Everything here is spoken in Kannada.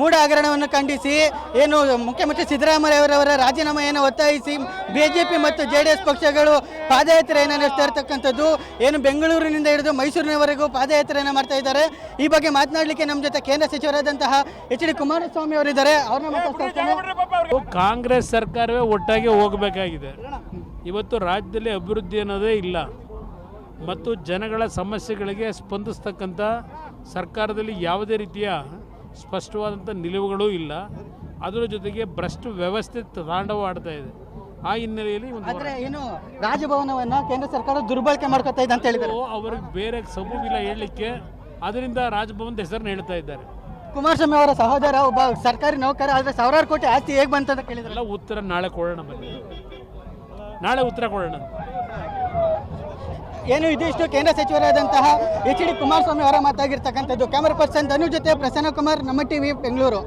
ಮೂಢ ಹಗರಣವನ್ನು ಖಂಡಿಸಿ, ಏನು ಮುಖ್ಯಮಂತ್ರಿ ಸಿದ್ದರಾಮಯ್ಯವರವರ ರಾಜೀನಾಮೆಯನ್ನು ಒತ್ತಾಯಿಸಿ ಬಿಜೆಪಿ ಮತ್ತು ಜೆ ಡಿ ಎಸ್ ಪಕ್ಷಗಳು ಪಾದಯಾತ್ರೆಯನ್ನು ನಡೆಸ್ತಾ ಇರತಕ್ಕಂಥದ್ದು, ಏನು ಬೆಂಗಳೂರಿನಿಂದ ಹಿಡಿದು ಮೈಸೂರಿನವರೆಗೂ ಪಾದಯಾತ್ರೆಯನ್ನು ಮಾಡ್ತಾ ಇದ್ದಾರೆ. ಈ ಬಗ್ಗೆ ಮಾತನಾಡಲಿಕ್ಕೆ ನಮ್ಮ ಜೊತೆ ಕೇಂದ್ರ ಸಚಿವರಾದಂತಹ ಎಚ್ ಡಿ ಕುಮಾರಸ್ವಾಮಿ ಅವರಿದ್ದಾರೆ. ಅವ್ರನ್ನ ಮಾತಾಡ್ತಾ ಇದ್ದೇನೆ. ಕಾಂಗ್ರೆಸ್ ಸರ್ಕಾರವೇ ಒಟ್ಟಾಗಿ ಹೋಗಬೇಕಾಗಿದೆ. ಇವತ್ತು ರಾಜ್ಯದಲ್ಲಿ ಅಭಿವೃದ್ಧಿ ಅನ್ನೋದೇ ಇಲ್ಲ. ಮತ್ತು ಜನಗಳ ಸಮಸ್ಯೆಗಳಿಗೆ ಸ್ಪಂದಿಸ್ತಕ್ಕಂಥ ಸರ್ಕಾರದಲ್ಲಿ ಯಾವುದೇ ರೀತಿಯ ಸ್ಪಷ್ಟವಾದಂಥ ನಿಲುವುಗಳೂ ಇಲ್ಲ. ಅದರ ಜೊತೆಗೆ ಭ್ರಷ್ಟ ವ್ಯವಸ್ಥೆ ತಾಂಡವಾಡ್ತಾ ಇದೆ. ಆ ಹಿನ್ನೆಲೆಯಲ್ಲಿ ಒಂದು ಏನು ರಾಜಭವನವನ್ನ ಕೇಂದ್ರ ಸರ್ಕಾರ ದುರ್ಬಳಕೆ ಮಾಡ್ಕೊತಾ ಇದೆ ಅಂತ ಹೇಳಿದ್ರು ಅವರು ಅವ್ರಿಗೆ ಬೇರೆ ಸಬೂಬಿಲ್ಲ ಹೇಳಲಿಕ್ಕೆ ಅದರಿಂದ ರಾಜಭವನದ ಹೆಸರನ್ನ ಹೇಳ್ತಾ ಇದ್ದಾರೆ. ಕುಮಾರಸ್ವಾಮಿ ಅವರ ಸಹೋದರ ಒಬ್ಬ ಸರ್ಕಾರಿ ನೌಕರ ಆದರೆ ಸಾವಿರಾರು ಕೋಟಿ ಆಸ್ತಿ ಹೇಗೆ ಬಂತಂತ ಕೇಳಿದ್ರಲ್ಲ ಉತ್ತರ ನಾಳೆ ಕೊಡೋಣ ಬನ್ನಿ. ನಾಳೆ ಉತ್ತರ ಕೊಡೋಣ ಏನು ಇದಿಷ್ಟು ಕೇಂದ್ರ ಸಚಿವರಾದಂತಹ ಎಚ್ ಡಿ ಕುಮಾರಸ್ವಾಮಿ ಅವರ ಮಾತಾಗಿರ್ತಕ್ಕಂಥದ್ದು. ಕ್ಯಾಮರಾ ಪರ್ಸನ್ ಧನು ಜೊತೆ ಪ್ರಸನ್ನ ಕುಮಾರ್ ನಮ್ಮ ಟಿವಿ ಬೆಂಗಳೂರು